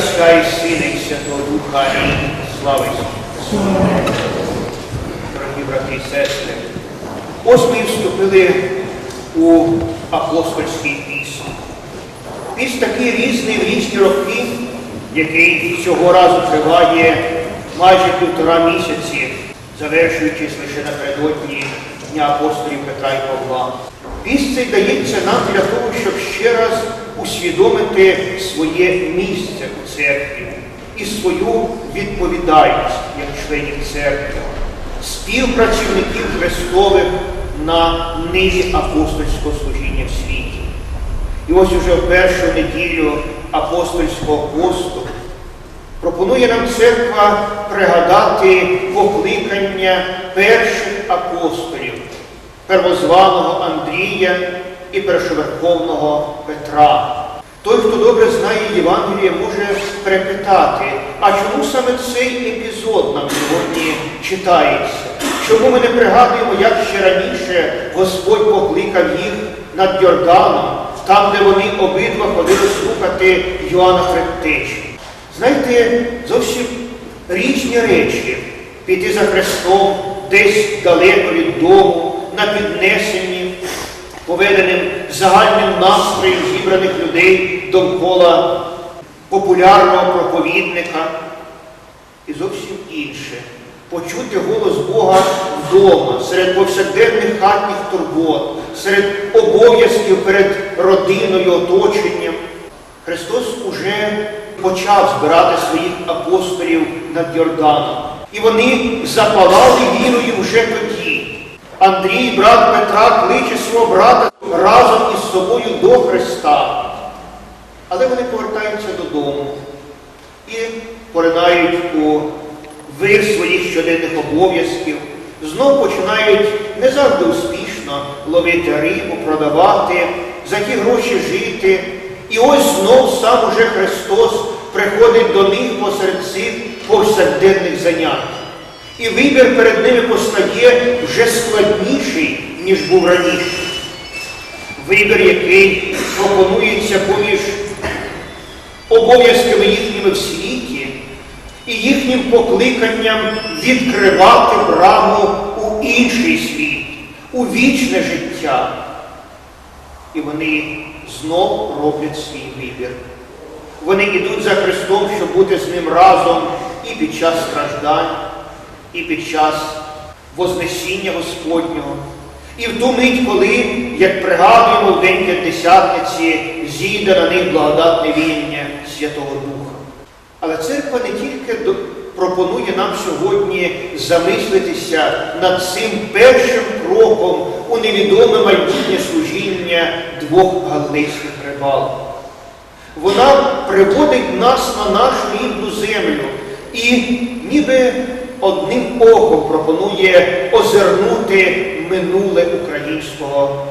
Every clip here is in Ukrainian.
Отця і Сина і Святого Духа. Амінь. Слава Ісусу. Дорогі брати і сестри, ось ми і вступили у апостольський піст. Піст такий різний в різні роки, який цього разу триває майже півтора місяці, завершуючись лише напередодні Дня апостолів Петра і Павла. Піст цей дається нам для того, щоб ще раз усвідомити своє місце у церкві і свою відповідальність як членів церкви, співпрацівників Христових на ниві апостольського служіння в світі. І ось уже в першу неділю апостольського посту пропонує нам церква пригадати покликання перших апостолів, первозваного Андрія і першоверховного Петра. Той, хто добре знає Євангеліє, може перепитати, а чому саме цей епізод нам сьогодні читається? Чому ми не пригадуємо, як ще раніше Господь покликав їх над Йорданом, там, де вони обидва ходили слухати Йоанна Хрестича? Знаєте, зовсім різні речі піти за Христом десь далеко від дому, на піднесенні, поведеним загальним настроєм зібраних людей довкола популярного проповідника. І зовсім інше почути голос Бога вдома, серед повсякденних хатніх турбот, серед обов'язків перед родиною, оточенням. Христос уже почав збирати своїх апостолів над Йорданом. І вони запалали вірою вже тоді. Андрій, брат Петра, кличе свого брата разом із собою до Христа. Але вони повертаються додому і поринають у вир своїх щоденних обов'язків, знов починають не завжди успішно ловити рибу, продавати, за ті гроші жити. І ось знов сам уже Христос приходить до них посеред цих повсякденних занять. І вибір перед ними постає вже складніший, ніж був раніше. Вибір, який пропонується поміж обов'язками їхніми в світі і їхнім покликанням відкривати браму у інший світ, у вічне життя. І вони знов роблять свій вибір. Вони йдуть за Христом, щоб бути з ним разом і під час страждань, і під час Вознесіння Господнього. І в ту мить, коли, як пригадуємо в День П'ятдесятниці, зійде на них благодатне віння Святого Духа. Але церква не тільки пропонує нам сьогодні замислитися над цим першим кроком у невідоме майбутнє служіння двох галилейських рибалок. Вона приводить нас на нашу рідну землю і ніби одним оком пропонує озирнути минуле українського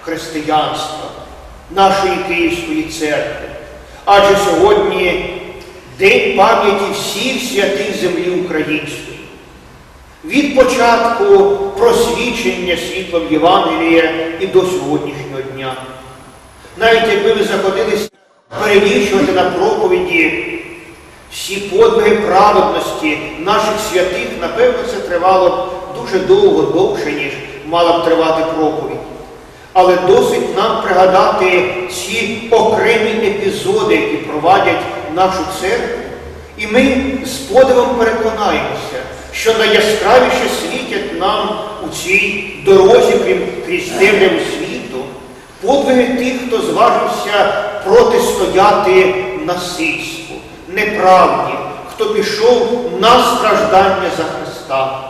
християнства, нашої Київської церкви. Адже сьогодні День пам'яті всіх святих землі української. Від початку просвічення світлом Євангелія і до сьогоднішнього дня. Навіть якби ви заходилися перелічувати на проповіді всі подвиги праведності наших святих, напевно, це тривало б дуже довго, довше, ніж мала б тривати проповідь. Але досить нам пригадати ці окремі епізоди, які провадять нашу церкву, і ми з подивом переконаємося, що найяскравіше світять нам у цій дорозі крізь темряву світу подвиги тих, хто зважився протистояти насильству, неправді, хто пішов на страждання за Христа.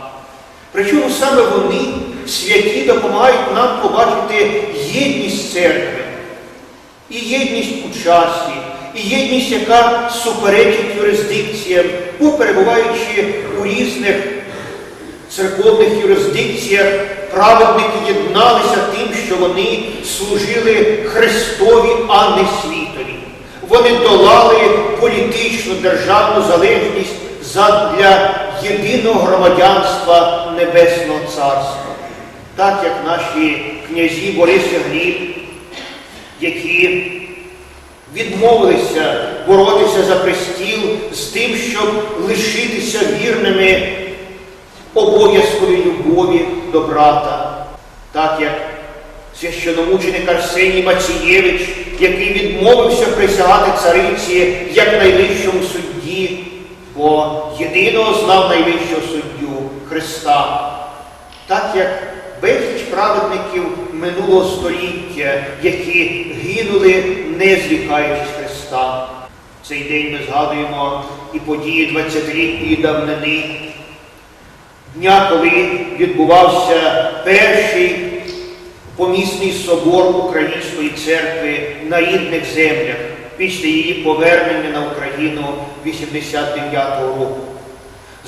Причому саме вони, святі, допомагають нам побачити єдність церкви, і єдність у часі, і єдність, яка суперечить юрисдикціям, бо перебуваючи у різних церковних юрисдикціях, праведники єдналися тим, що вони служили Христові, а не світові. Вони долали політичну державну залежність задля єдиного громадянства Небесного Царства. Так як наші князі Борис і Гліб, які відмовилися боротися за престіл з тим, щоб лишитися вірними обов'язковій любові до брата, так як священомученик Арсеній Мацієвич, який відмовився присягати цариці як найвищому судді, бо єдиного знав найвищого суддю Христа, так як безліч праведників минулого століття, які гинули, не зрікаючись Христа. Цей день ми згадуємо і події 20-літньої давнини, дня, коли відбувався перший помісний собор Української церкви на рідних землях після її повернення на Україну 89-го року.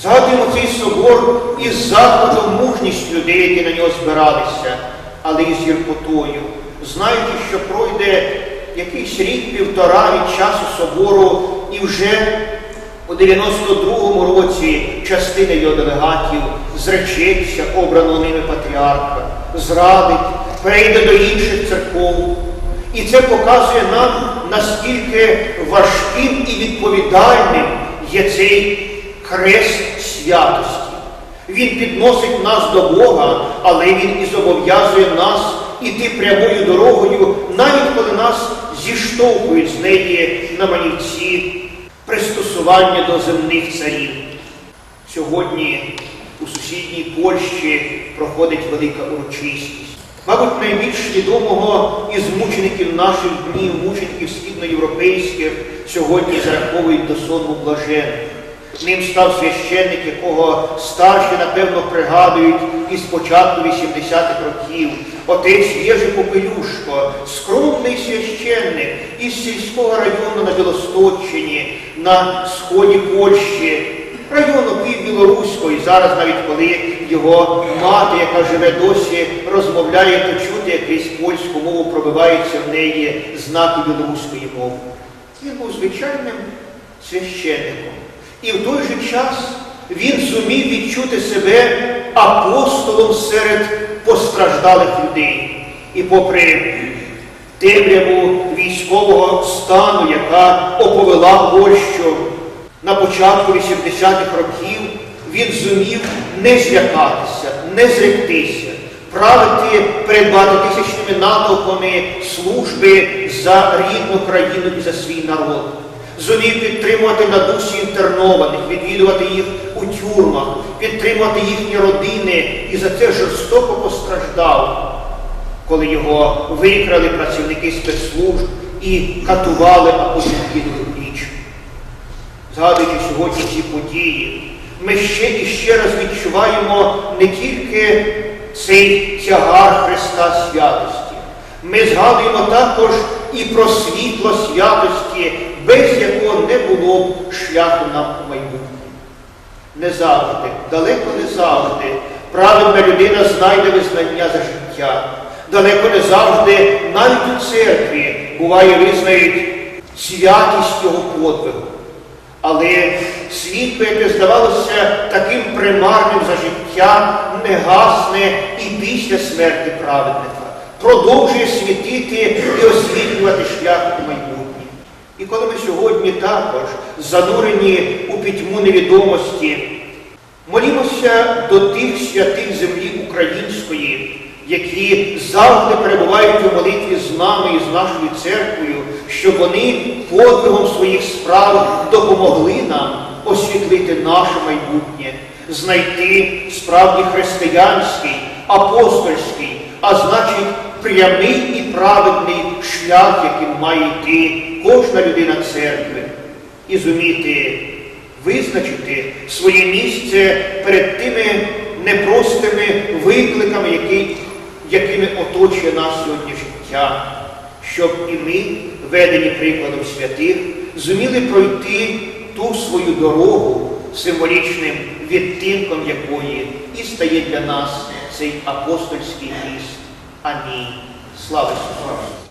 Згадуємо цей собор із закладом мужність людей, які на нього збиралися, але і з гіркотою, знаючи, що пройде якийсь рік-півтора від часу собору, і вже у 92-му році частина його делегатів зречеться обраного ними патріарха, зрадить, перейде до інших церков. І це показує нам, наскільки важким і відповідальним є цей хрест святості. Він підносить нас до Бога, але Він і зобов'язує нас іти прямою дорогою, навіть коли нас зіштовхують з неї на манівці пристосування до земних царів. Сьогодні у сусідній Польщі проходить велика урочистість. Мабуть, найбільш відомого із мучеників наших днів, мучеників східноєвропейських, сьогодні зараховують до сонму блаженних. Ним став священник, якого старші, напевно, пригадують із початку 80-х років. Отець Єжи Попелюшко, скромний священник із сільського району на Білосточчині, на сході Польщі, району Півбілоруської. Зараз навіть коли його мати, яка живе досі, розмовляє, то чути якусь польську мову, пробиваються в неї знаки білоруської мови. Він був звичайним священником. І в той же час він зумів відчути себе апостолом серед постраждалих людей. І попри темряву військового стану, яка оповела Польщу на початку 80-х років, він зумів не злякатися, не зректися, правити перед багатотисячними натовпами служби за рідну країну і за свій народ зумів підтримувати на дусі інтернованих, відвідувати їх у тюрмах, підтримувати їхні родини і за це жорстоко постраждав, коли його викрали працівники спецслужб і катували, а потім кинули. Згадуючи сьогодні ці події, ми ще і ще раз відчуваємо не тільки цей тягар Христа святості. Ми згадуємо також і про світло святості, без якого не було б шляху нам у майбутнє. Не завжди, далеко не завжди, праведна людина знайде визнання за життя. Далеко не завжди, навіть у церкві, буває, визнають святість його подвигу. Але світло, яке здавалося таким примарним за життя, не гасне і після смерті праведника, продовжує світити і освітлювати шлях у майбутнє. І коли ми сьогодні також занурені у пітьму невідомості, молімося до тих святих землі української, які завжди перебувають у молитві з нами і з нашою церквою, щоб вони подвигом своїх справ допомогли нам освітлити наше майбутнє, знайти справді християнський, апостольський, а значить прямий і праведний шлях, яким має йти кожна людина церкви, і зуміти визначити своє місце перед тими непростими викликами, які, якими оточує нас сьогодні життя, щоб і ми, ведені прикладом святих, зуміли пройти ту свою дорогу символічним відтинком якої і стає для нас цей апостольський міст. Амінь. Слава Ісусу!